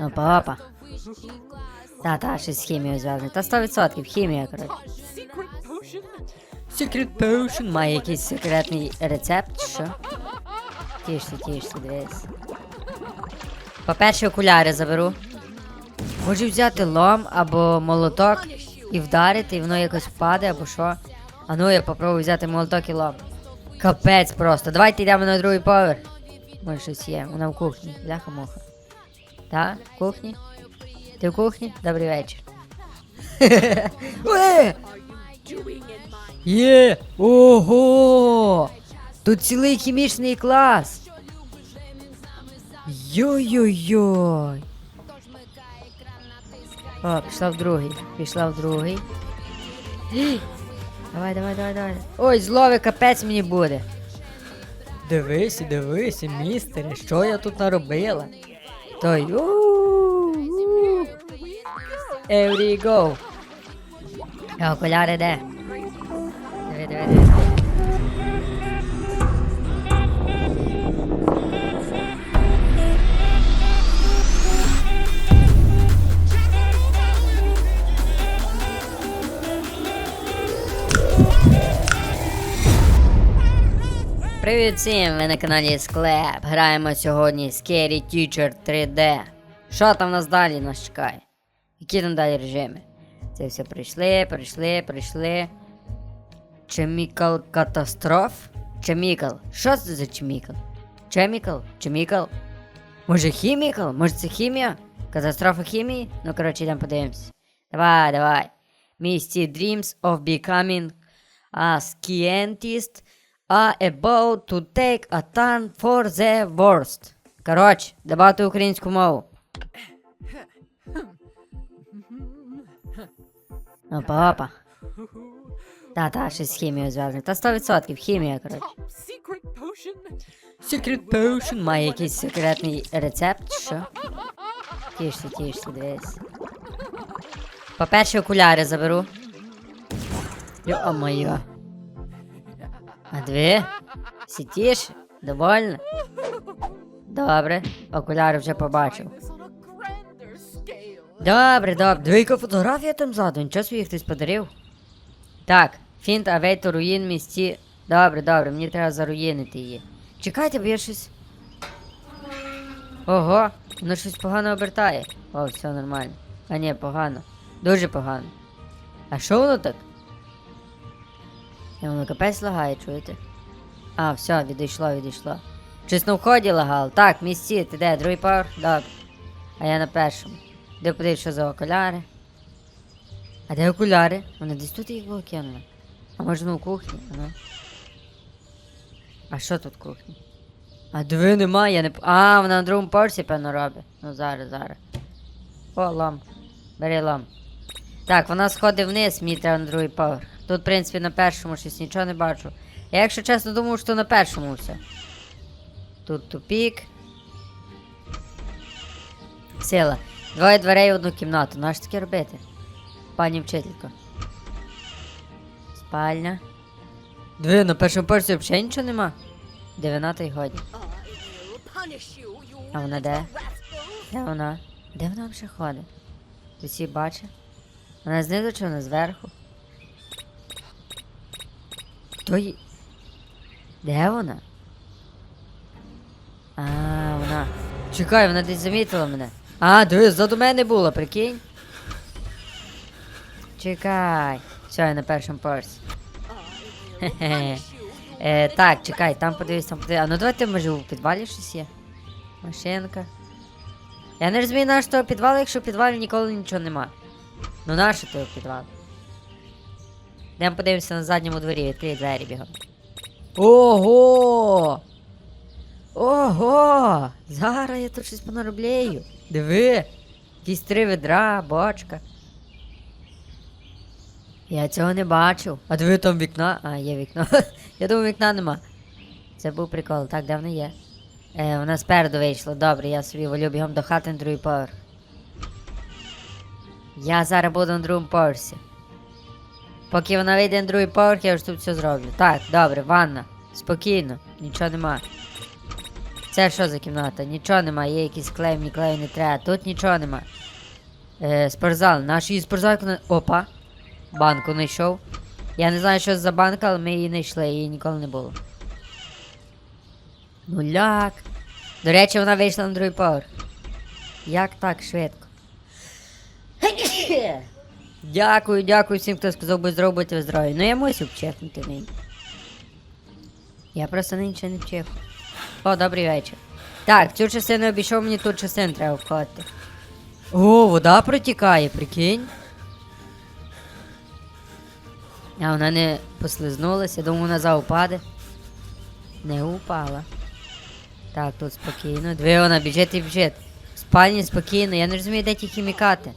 Опа, опа. Та, та, щось з хімією зв'язане. Та 100% хімія, коротше. Secret potion? Має якийсь секретний рецепт, що? Тішся, тішся, дивись. По-перше, окуляри заберу. Можу взяти лом або молоток і вдарити, і воно якось впаде, або що. А ну я попробую взяти молоток і лом. Капець просто. Давайте йдемо на другий поверх. Може щось є. Вона в кухні. Бляха Та? В кухні? Ти в кухні? Добрий вечір. Е! Є! Ого! Тут цілий хімічний клас. Йой-йой-йой. О, пішла в другий. Пішла в другий. Давай, давай, давай, давай. Ой, злове капець мені буде. Дивися, дивися, містере, що я тут наробила. Той. у-у-у. Every go. А окуляри де? Диви, диви, диви. Привіт всім! Ви на каналі Склеп. Граємо сьогодні Scary Teacher 3D. Що там нас далі нас чекає? Які там далі режими? Це все прийшли, прийшли, прийшли. Chemical Catastrophe? Chemical. Що це за Chemical? Chemical? Chemical? Може хімікал? Може це хімія? Катастрофа хімії? Ну коротше, йдемо подивимось. Давай, давай. Misty dreams of becoming a scientist are about to take a turn for the worst. Коротше, дебати українську мову. Опа, опа. Та, та, щось з хімією зв'язане. Та 100% хімія, коротше. Secret potion? Secret Potion має якийсь секретний рецепт, що? Тішся, тішся, дивись. По-перше, окуляри заберу. Йо-моє. А дві? Сітіш? Довольно? Добре, окуляри вже побачив. Добре, добре. Двійка фотографія там ззаду, нічого собі хтось подарив. Так, фінт авейто руїн місті. Добре, добре, мені треба заруїнити її. Чекайте, бо я щось. Ого, воно щось погано обертає. О, все нормально. А ні, погано. Дуже погано. А що воно так? Я воно капець лагає, чуєте? А, все, відійшло, відійшло. Щось на вході лагало. Так, місці, ти де? Другий поверх? Добре. А я на першому. Де подивись, що за окуляри? А де окуляри? Вони десь тут їх було. А може ну в кухні? А, ну. а що тут в кухні? А диви немає, я не. А, вона на другому поверсі, певно, робить. Ну зараз, зараз. О, лам. Бери лам. Так, вона сходить вниз, мені треба на другий поверх. Тут, в принципі, на першому щось нічого не бачу. Я, якщо чесно, думав, що на першому все. Тут тупік. Сила. Двоє дверей в одну кімнату. Нащо таке робити? Пані вчителько. Спальня. Диви, на першому поверсі взагалі нічого нема. Дев'ятий годі. А вона де? Де вона? Де вона вже ходить? Ти всі бачиш? Вона знизу чи вона зверху? Її? Де вона? А, вона. Чекай, вона десь замітила мене. А, диви, ззаду мене була, прикинь. Чекай. Все, я на першому поверсі. Е, так, чекай, там подивись, там подивись. А ну давайте може у підвалі щось є. Машинка. Я не розумію, наш того підвалу, якщо в підвалі ніколи нічого нема. Ну нащо того підвал? Йдемо подивимося на задньому дворі, відкрий двері бігом. Ого! Ого! Зараз я тут щось понароблею. Диви! Якісь три ведра, бочка. Я цього не бачив. А диви там вікна. А, є вікно. я думаю, вікна нема. Це був прикол. Так, де вона є? Е, вона спереду вийшла. Добре, я собі волю бігом до хати на другий поверх. Я зараз буду на другому поверсі. Поки вона вийде на другий поверх, я вже тут все зроблю. Так, добре, ванна. Спокійно, нічого нема. Це що за кімната? Нічого нема, є якийсь клей, мені клею не треба. Тут нічого нема. Е, спортзал. Наш її спортзалку на. Опа. Банку знайшов. Я не знаю, що за банка, але ми її знайшли, її ніколи не було. Нуляк. До речі, вона вийшла на другий поверх. Як так швидко? Дякую, дякую всім, хто сказав би зробити ви здорові. Ну я мусив чекнути нині. Я просто нічого не вчив. О, добрий вечір. Так, цю частину обійшов, мені тут частину треба входити. О, вода протікає, прикинь. А вона не послизнулася, думаю, вона заупаде. Не упала. Так, тут спокійно. Диви, вона біжить і біжить. В спальні спокійно, я не розумію, де ті хімікати.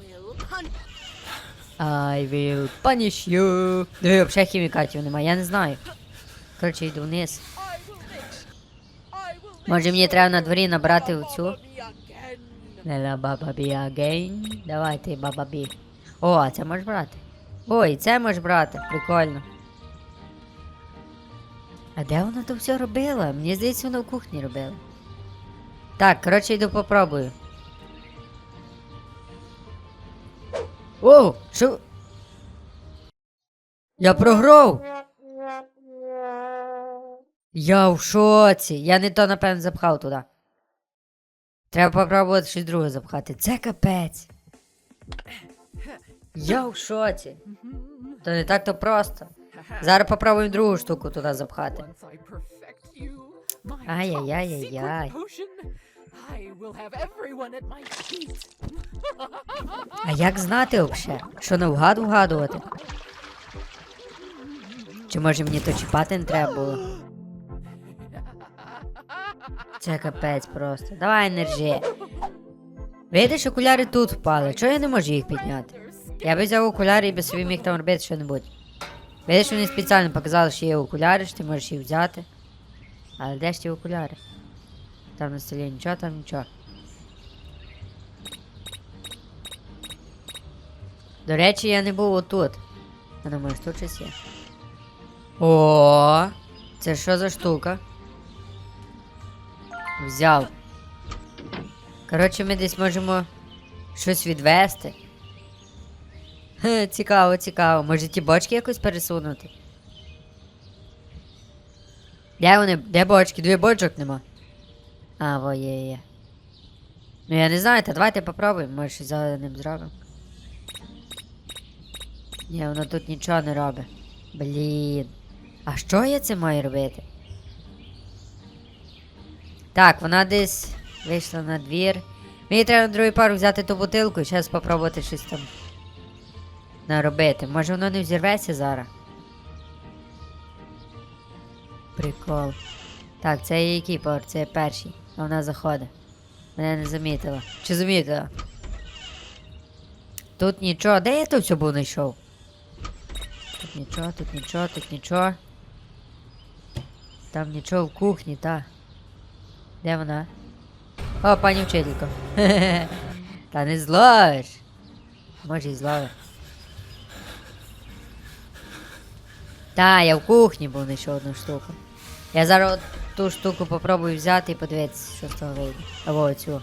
I will punish you. Диви, взагалі хімікатів немає, я не знаю. Коротше, йду вниз. Може мені треба на дворі набрати оцю? Лела баба бі агейн. Давай ти баба бі. О, а це можеш брати. Ой, це можеш брати, прикольно. А де вона то все робила? Мені здається, вона в кухні робила. Так, коротше, йду попробую. О, що? Я програв! Я в шоці. Я не то, напевно, запхав туди. Треба попробувати щось друге запхати. Це капець. Я в шоці. То не так то просто. Зараз попробуємо другу штуку туди запхати. Ай-яй-яй-яй-яй. I will have everyone at my feet. А як знати взагалі? Що навгад вгадувати? Чи може мені то чіпати не треба було? Це капець просто. Давай енержі. Видиш, окуляри тут впали. Чого я не можу їх підняти? Я би взяв окуляри і би собі міг там робити що-небудь. Видиш, вони спеціально показали, що є окуляри, що ти можеш їх взяти. Але де ж ті окуляри? Там на столі нічого, там нічого. До речі, я не був отут. А ну, може тут щось є. О, це що за штука? Взяв. Коротше, ми десь можемо щось відвести. Хе, цікаво, цікаво. Може ті бочки якось пересунути? Де вони? Де бочки? Дві бочок нема. А, во є, є. Ну я не знаю, та давайте попробуємо, може щось за ним зробимо. Ні, воно тут нічого не робить. Блін. А що я це маю робити? Так, вона десь вийшла на двір. Мені треба на другий пару взяти ту бутилку і зараз спробувати щось там наробити. Може воно не взірветься зараз. Прикол. Так, це який поверх? Це перший. А вона заходить. Мене не замітила. Чи замітила? Тут нічого. Де я тут був знайшов? Тут нічого, тут нічого, тут нічого. Там нічого в кухні, та. Де вона? О, пані вчителько. Та не зловиш. Може і зловиш. Та, я в кухні був знайшов одну штуку. Я зараз ту штуку попробую взяти і подивитися, що з того вийде. Або оцю.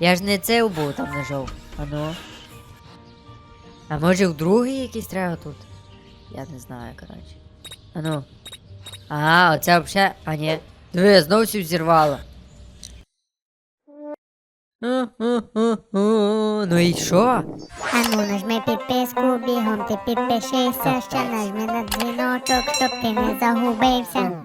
Я ж не це був там нажов. А ну. А може в другий якийсь треба тут? Я не знаю, коротше. А ну. Ага, оце взагалі. А ні. Диви, знову всю взірвало. Ну і що? Ану, нажми підписку, бігом ти підпишися, ще нажми на дзвіночок, щоб ти не загубився.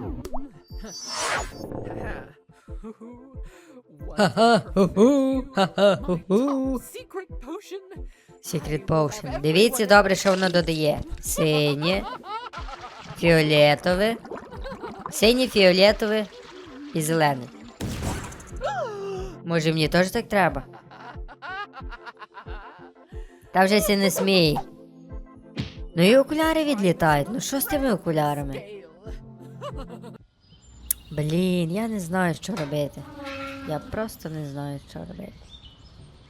Secret Potion. Дивіться добре, що воно додає. Синє, фіолетове, синє, фіолетове і зелене. Може мені теж так треба? Та вже сі не смій. Ну і окуляри відлітають. Ну що з тими окулярами? Блін, я не знаю, що робити. Я просто не знаю, що робити.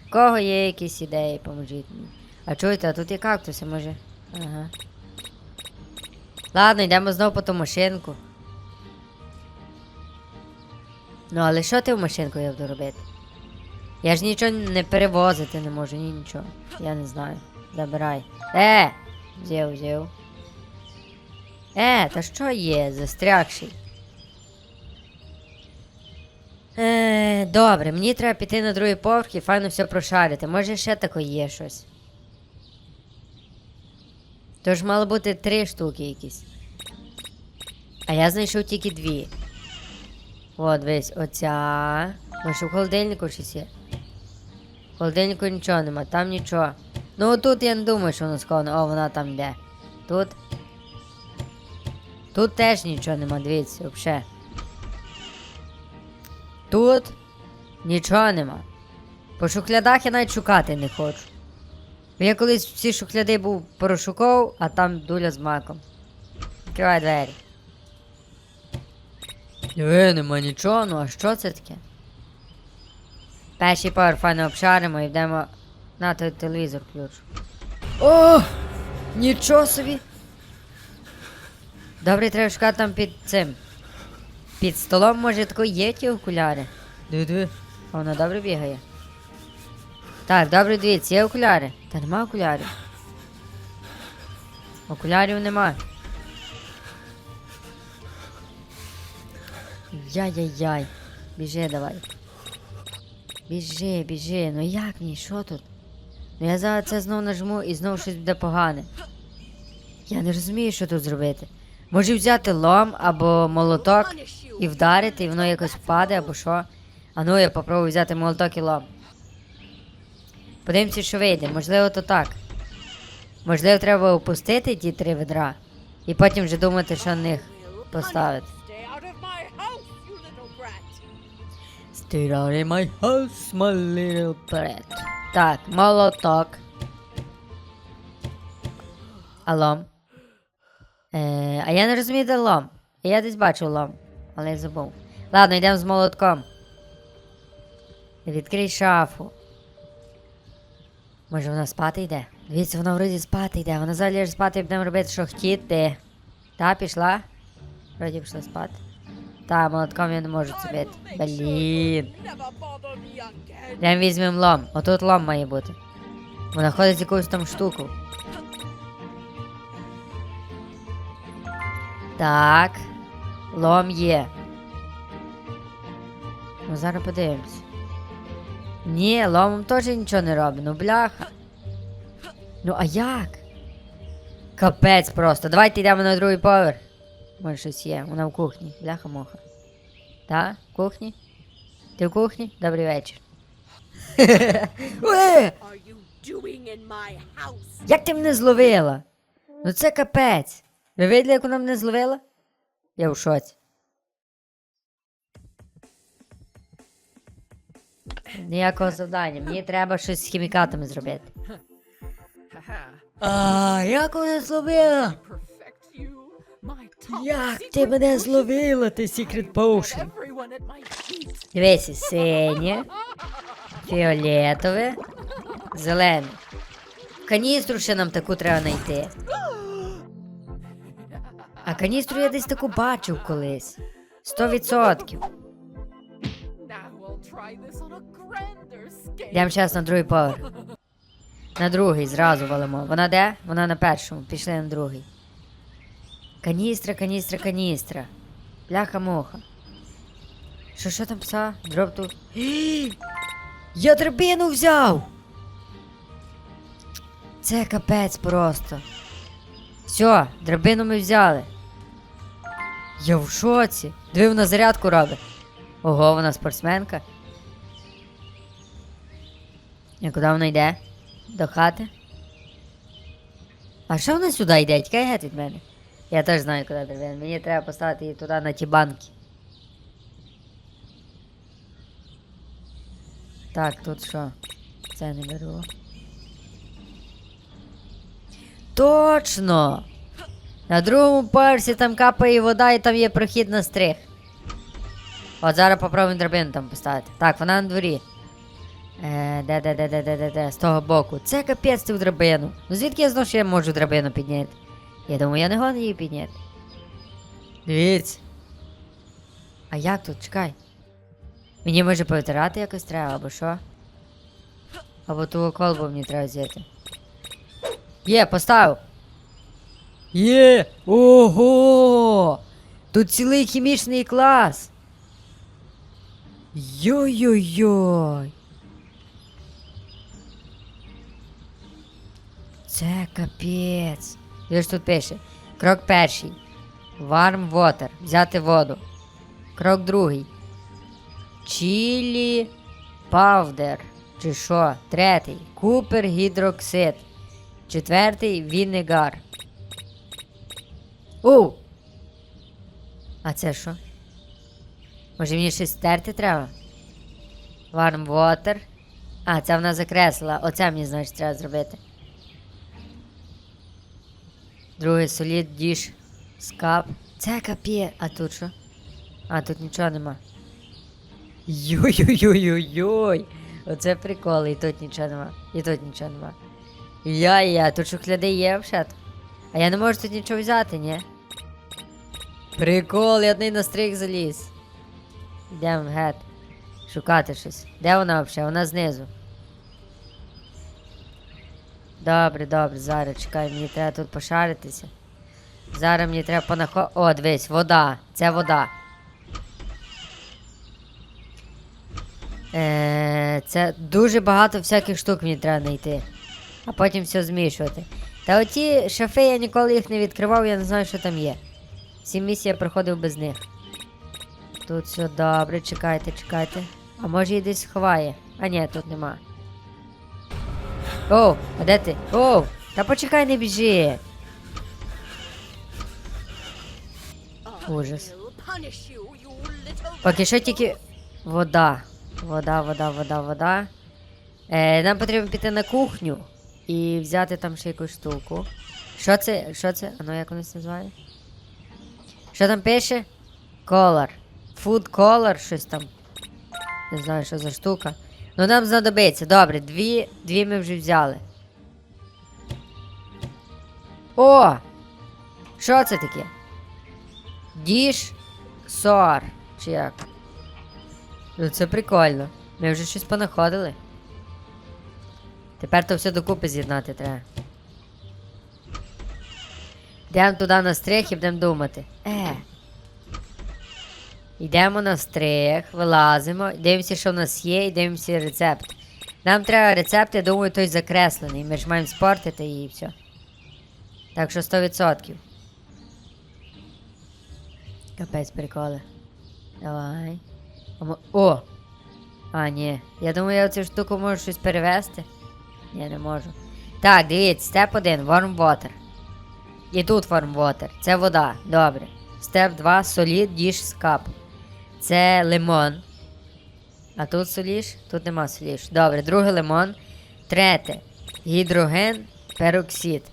В кого є якісь ідеї, поможіть мені. А чуєте, а тут є кактуси, може. Ага. Ладно, йдемо знову по ту машинку. Ну, але що ти в машинку я буду робити? Я ж нічого не перевозити не можу, ні нічого. Я не знаю. Забирай. Е! Взяв, взяв. Е, та що є? Застрягший. Е, добре, мені треба піти на другий поверх і файно все прошарити. Може ще таке є щось. Тож мало бути три штуки якісь. А я знайшов тільки дві. От, весь, оця. Може в холодильнику щось є. В холодильнику нічого нема, там нічого. Ну отут я не думаю, що воно сховано. О, вона там йде. Тут. Тут теж нічого нема, дивіться, взагалі. Тут нічого нема. По шухлядах я навіть шукати не хочу. Я колись всі шухляди був порошуков, а там дуля з маком. Відкривай двері. Е, нема нічого, ну а що це таке? Перший поверх файно обшаримо і йдемо на той телевізор ключ. О! Нічого собі! Добре, треба шукати там під цим. Під столом, може, тако є ті окуляри. Диви. А вона добре бігає. Так, добре, дивіться, є окуляри. Та нема окулярів. Окулярів нема. Яй-яй-яй. Біжи давай. Біжи, біжи. Ну як мені, що тут? Ну я зараз це знов нажму і знов щось буде погане. Я не розумію, що тут зробити. Може взяти лом або молоток і вдарити, і воно якось впаде, або що. А ну я попробую взяти молоток і лом. Подивимося, що вийде. Можливо, то так. Можливо, треба опустити ті три ведра. І потім вже думати, що на них поставити. Stay out of my house, my little brat. Так, молоток. А лом? Е, а я не розумію, де лом. Я десь бачив лом, але я забув. Ладно, йдемо з молотком. Відкрий шафу. Може вона спати йде? Дивіться, вона вроді спати йде. Вона взагалі ж спати будемо робити, що хотіти. Та, пішла? Вроді пішла спати. Та, молотком я не це бити. Блін. Again. Візьмемо лом. Отут лом має бути. Вона ходить якусь там штуку. Так. Лом є. Ну зараз подивимось. Ні, ломом теж нічого не робить, ну бляха. Ну а як? Капець просто. Давайте йдемо на другий поверх. Може щось є. Вона в кухні. Бляха моха. Так? В кухні? Ти в кухні? Добрий вечір. Е! Як ти мене зловила? Ну це капець. Ви видели, як вона мене зловила? Я в шоці. Ніякого завдання. Мені треба щось з хімікатами зробити. А, як вона зловила? Як ти мене зловила, ти Secret Potion? Дивися, синє, фіолетове, зелене. Каністру ще нам таку треба знайти. А каністру я десь таку бачив колись. Сто відсотків. Йдемо зараз на другий поверх. На другий зразу валимо. Вона де? Вона на першому. Пішли на другий. Каністра, каністра, каністра. Бляха муха. Що що там пса? Дроб тут. Я драбину взяв! Це капець просто. Все, драбину ми взяли. Я в шоці. Диви, вона зарядку робить. Ого, вона спортсменка. І куди вона йде? До хати? А що вона сюди йде? Тікай геть від мене. Я теж знаю, куди драбина. Мені треба поставити її туди на ті банки. Так, тут що? Це не беру. Точно! На другому поверсі там капає вода і там є прохід на стрих. От зараз попробуємо драбину там поставити. Так, вона на дворі. Е, де, де, де, де, де, де, де, з того боку. Це капець цю драбину. Ну звідки я знав, що я можу драбину підняти? Я думаю, я не годен її підняти. Дивіться. А як тут? Чекай. Мені може повитирати якось треба, або що? Або ту колбу мені треба взяти. Є, поставив. Є! Ого! Тут цілий хімічний клас. Йой-йой-йой. Це капець. Де ж тут пише? Крок перший. Warm water. Взяти воду. Крок другий. Чілі павдер. Чи що? Третій. Купер гідроксид. Четвертий вінегар. Оу! А це що? Може мені щось стерти треба? Warm water. А, це вона закреслила. Оце мені, значить, треба зробити. Другий солід діш. Скап. Це капє. А тут що? А, тут нічого нема. Йой-йой-йой-йой. Оце прикол, і тут нічого нема. І тут нічого нема. Я-я, тут шухляди є взагалі. А я не можу тут нічого взяти, ні? Прикол, я одний на стрих заліз. Йдемо гет. Шукати щось. Де вона взагалі? Вона знизу. Добре, добре, зараз чекай, мені треба тут пошаритися. Зараз мені треба понахо... О, дивись, вода. Це вода. Е, це дуже багато всяких штук мені треба знайти. А потім все змішувати. Та оті шафи я ніколи їх не відкривав, я не знаю, що там є. Всі місії я проходив без них. Тут все добре, чекайте, чекайте. А може і десь ховає. А ні, тут нема. Оу, а де ти? Оу! Та почекай, не біжи. Ужас. Поки що тільки вода. Вода, вода, вода, вода. Е, нам потрібно піти на кухню і взяти там ще якусь штуку. Що це? Що це? Ану, як воно називає? Що там пише? Color. Food color, щось там. Не знаю, що за штука. Ну нам знадобиться. Добре, дві, дві ми вже взяли. О! Що це таке? Діш сор. Чи як? Ну це прикольно. Ми вже щось понаходили. Тепер то все докупи з'єднати треба. Йдемо туди на стрих і будемо думати. Е. Йдемо на стрих, вилазимо, дивимося, що в нас є, і дивимося рецепт. Нам треба рецепт, я думаю, той закреслений. Ми ж маємо спортити і все. Так що 100%. Капець приколи. Давай. О! А, ні. Я думаю, я цю штуку можу щось перевести. Ні, не можу. Так, дивіться, степ 1, warm water. І тут warm water. Це вода. Добре. Степ 2, солід, діш, скап. Це лимон. А тут соліш? Тут нема соліш. Добре, другий лимон. Третє. Гідроген, пероксид.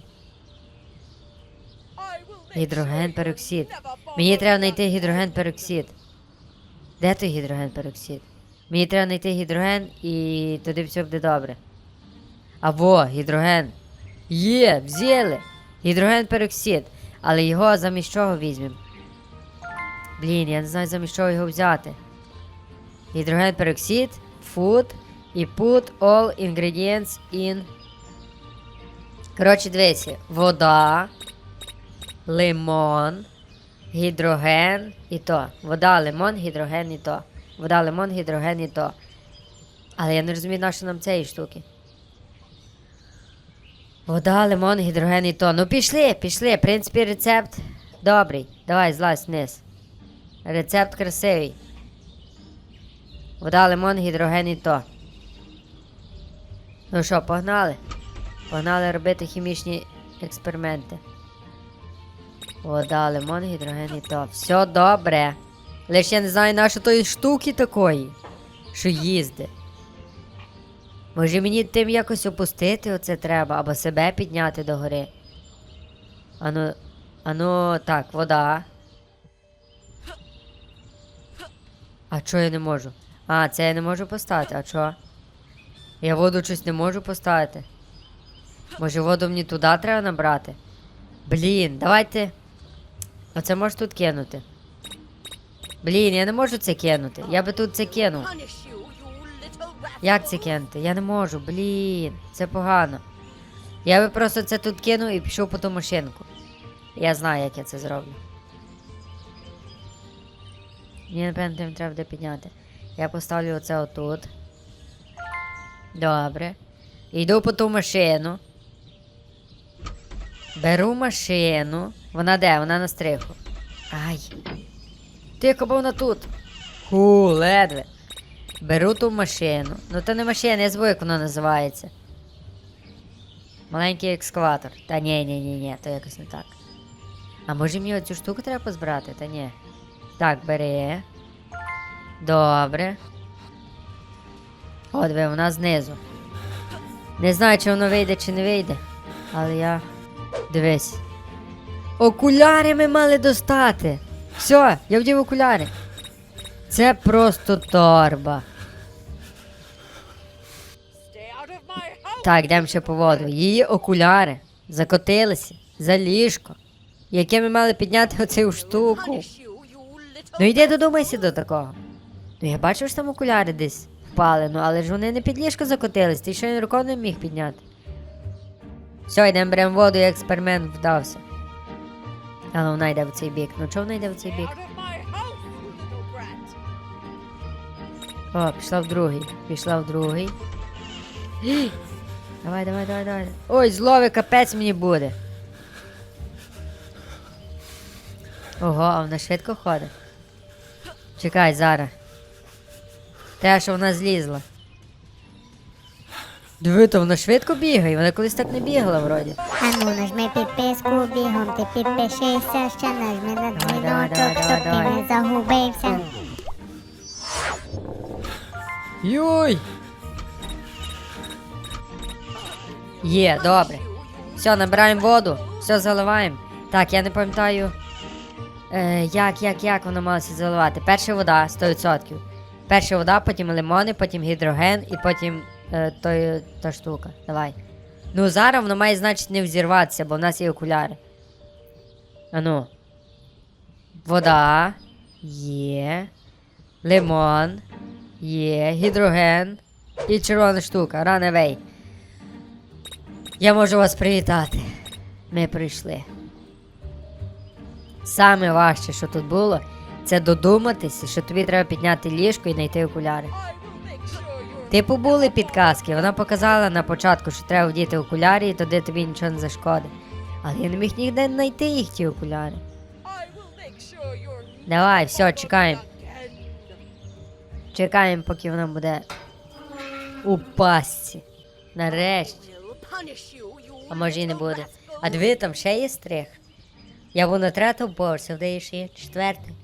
Гідроген, пероксид. Мені треба знайти гідроген пероксид. Де той гідроген пероксид? Мені треба знайти гідроген і тоді все буде добре. А во, гідроген. Є, взяли. Гідроген пероксид. Але його замість чого візьмемо? Блін, я не знаю замість чого його взяти. Гідроген пероксид, food і put all ingredients in. Коротше, дивіться, вода, лимон, гідроген і то. Вода, лимон, гідроген і то. Вода, лимон, гідроген і то. Але я не розумію, на що нам цієї штуки. Вода, лимон, гідроген і то. Ну пішли, пішли. В принципі, рецепт добрий. Давай, злазь вниз. Рецепт красивий. Вода, лимон, гідроген і то. Ну що, погнали? Погнали робити хімічні експерименти. Вода, лимон, гідроген і то. Все добре. Лиш я не знаю нащо тої штуки такої, що їздить. Може мені тим якось опустити оце треба, або себе підняти догори. Ану, ану, так, вода. А чого я не можу? А, це я не можу поставити, а чого? Я воду щось не можу поставити. Може воду мені туди треба набрати? Блін, давайте. Оце можеш тут кинути. Блін, я не можу це кинути. Я би тут це кинув. Як це кинути? Я не можу, блін, це погано. Я би просто це тут кинув і пішов по ту машинку. Я знаю, як я це зроблю. Мені, напевно, тим треба буде підняти. Я поставлю оце отут. Добре. Йду по ту машину. Беру машину. Вона де? Вона на стриху. Ай. Тихо, бо вона тут. Ху, ледве. Беру ту машину. Ну то не машина, я забув, як воно називається. Маленький екскаватор. Та ні, ні, ні, ні, то якось не так. А може мені оцю штуку треба позбирати? Та ні. Так, бери. Добре. О, диви, вона знизу. Не знаю, чи воно вийде, чи не вийде. Але я. Дивись. Окуляри ми мали достати. Все, я вдів окуляри. Це просто торба. Так, йдемо ще по воду. Її окуляри закотилися за ліжко, яке ми мали підняти оцю штуку. Ну йди додумайся до такого. Ну я бачив, що там окуляри десь впали, ну але ж вони не під ліжко закотились, ти що він рукою не міг підняти. Все, йдемо беремо воду, і експеримент вдався. Але вона йде в цей бік. Ну чого вона йде в цей бік? О, пішла в другий. Пішла в другий. Давай, давай, давай, давай. Ой, зловий капець мені буде. Ого, а вона швидко ходить. Чекай, зараз. Те, що вона злізла. Диви, то вона швидко бігає, вона колись так не бігала вроді. А ну нажми підписку, бігом ти підпишися, ще нажми на дзвіночок, щоб ти не загубився. Йой! Є, добре. Все, набираємо воду, все заливаємо. Так, я не пам'ятаю. Е, як, як, як воно малося заливати? Перша вода 100%. Перша вода, потім лимони, потім гідроген і потім е, той, та штука. Давай. Ну, зараз воно має значить не взірватися, бо в нас є окуляри. Ану. Вода. Є. Лимон. Є. Гідроген. І червона штука. Раневей. Я можу вас привітати. Ми прийшли. Саме важче, що тут було, це додуматися, що тобі треба підняти ліжко і знайти окуляри. Типу були підказки, вона показала на початку, що треба вдіти окулярі, і тоді тобі нічого не зашкодить. Але я не міг ніде знайти їх ті окуляри. Давай, все, чекаємо. Чекаємо, поки вона буде у пастці. Нарешті. А може і не буде. А диви, там ще є стрих. Я був на третьому поверсі, в неї ще є четвертий.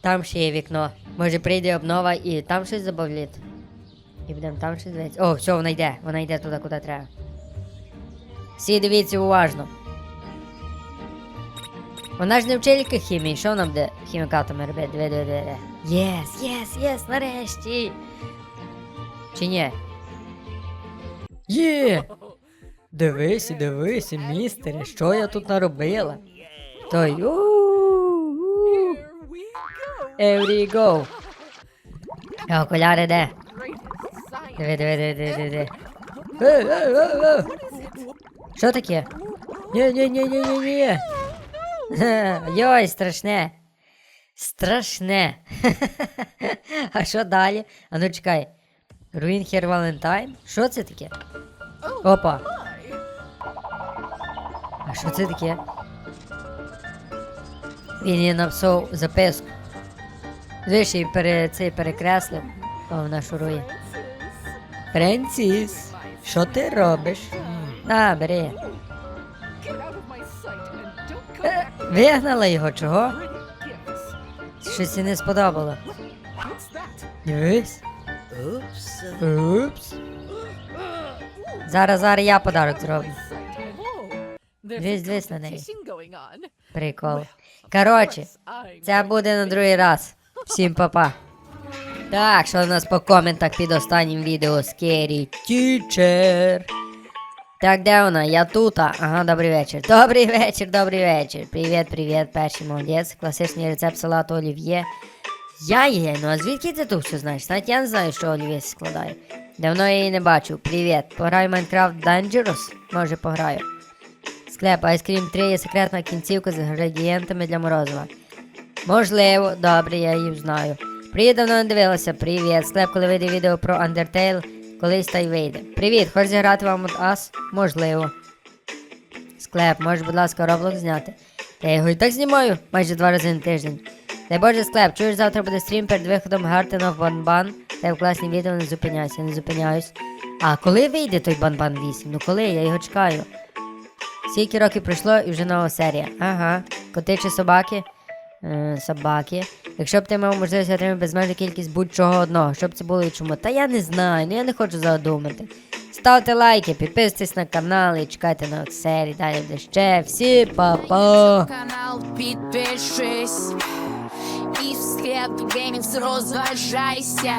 Там ще є вікно. Може прийде обнова і там щось забавлять. І будемо там щось дивитися. О, все, вона йде. Вона йде туди, куди треба. Всі дивіться уважно. Вона ж не вчителька хімії, що нам буде хімікатами робити? Диви, диви, диви. Єс, єс, єс, нарешті. Чи ні? Є! Дивись, дивись, містере, що я тут наробила. То ю. We go. Окуляри де? Диви, диви, диви, диви, диви. Е, е, е, е. Що таке? Ні, ні, ні, ні, ні, ні. Йой, страшне. Страшне. А що далі? А ну чекай. Руін Хер Валентайн? Що це таке? Опа. А що це таке? Він їй написав записку. І пере, цей перекреслив. О, вона шурує. Френсіс, що ти робиш? На, бери. Е, Вигнала його, чого? Щось їй не сподобало. Дивись. Упс. Зараз, зараз я подарок зроблю. Дивись, на неї. Прикол. Коротше, це буде на другий раз. Всім па-па. Так, що у нас по коментах під останнім відео Scary Teacher. Так, де вона? Я тут. Ага, добрий вечір. Добрий вечір, добрий вечір. Привіт, привіт, перший молодець. Класичний рецепт салату олів'є. Я є, ну а звідки ти тут все знаєш? Навіть я не знаю, що олів'є складає. Давно я її не бачив. Привіт. Пограю в Minecraft Dangerous? Може пограю. Склеп Ice Cream 3 є секретна кінцівка з інгредієнтами для морозива. Можливо, добре, я її знаю. Привіт, давно не дивилася. Привіт. Склеп, коли вийде відео про Undertale, колись та й вийде. Привіт, хочеш зіграти вам от Us? Можливо. Склеп, можеш, будь ласка, Roblox зняти. Та я його і так знімаю майже два рази на тиждень. Дай Боже, склеп, чуєш, завтра буде стрім перед виходом of Banban. Та в класні відео не зупиняйся, не зупиняюсь. А коли вийде той Банбан 8? Ну коли? Я його чекаю. Скільки років пройшло і вже нова серія. Ага. Коти чи собаки? Е, собаки. Якщо б ти мав можливість отримати безмежну кількість будь-чого одного, що б це було і чому? Та я не знаю, ну я не хочу задумати. Ставте лайки, підписуйтесь на канал і чекайте на серії. Далі буде ще. Всі па-па! канал підпишись і в склеп геймінг розважайся.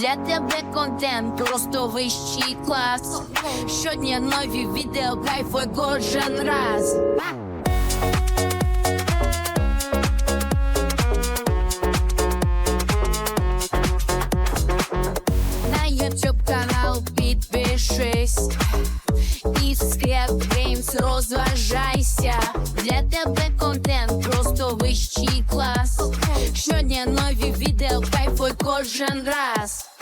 Для тебе контент просто вищий клас. Щодня нові відео, кайфуй кожен раз. На YouTube канал підпишись і в склеп геймс розважайся. Для тебе контент просто вищий клас. Щодня нові відео, кайфуй кожен раз.